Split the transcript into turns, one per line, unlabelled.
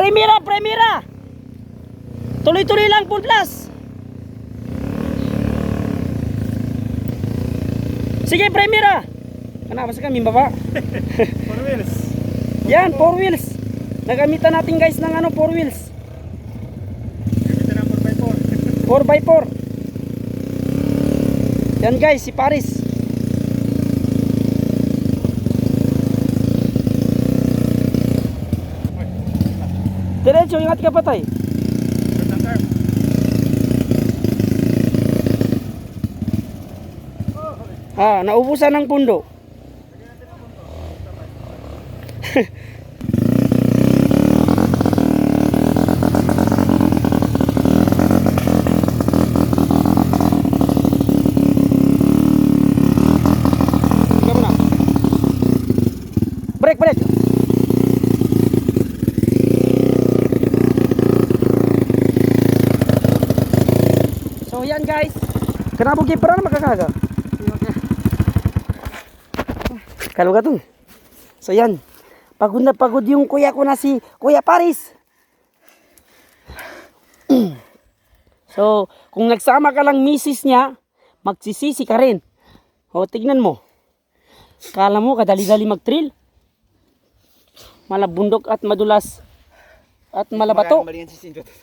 Primera, primera! Tuloy-tuloy lang, plus! Sige, primera! Kana, basta kami baba.
Four wheels.
Yan, four wheels. Nagamitan natin guys ng ano, four wheels.
Gamitan ng 4x4.
4x4. Yan guys, si Paris. Diretso, ingat ka patay.
Gandang car.
Ha, naubusan ng pundo. So yan guys. Kenapa kiperan makakaga? Kalau ka to. So yan. Pagod na pagod yung kuya ko na si Kuya Paris. so, kung nagsama ka lang misis niya, magsisisi ka rin. O, tignan mo. Kala mo, kadali-dali mag-trail. Malabundok at madulas at malabato.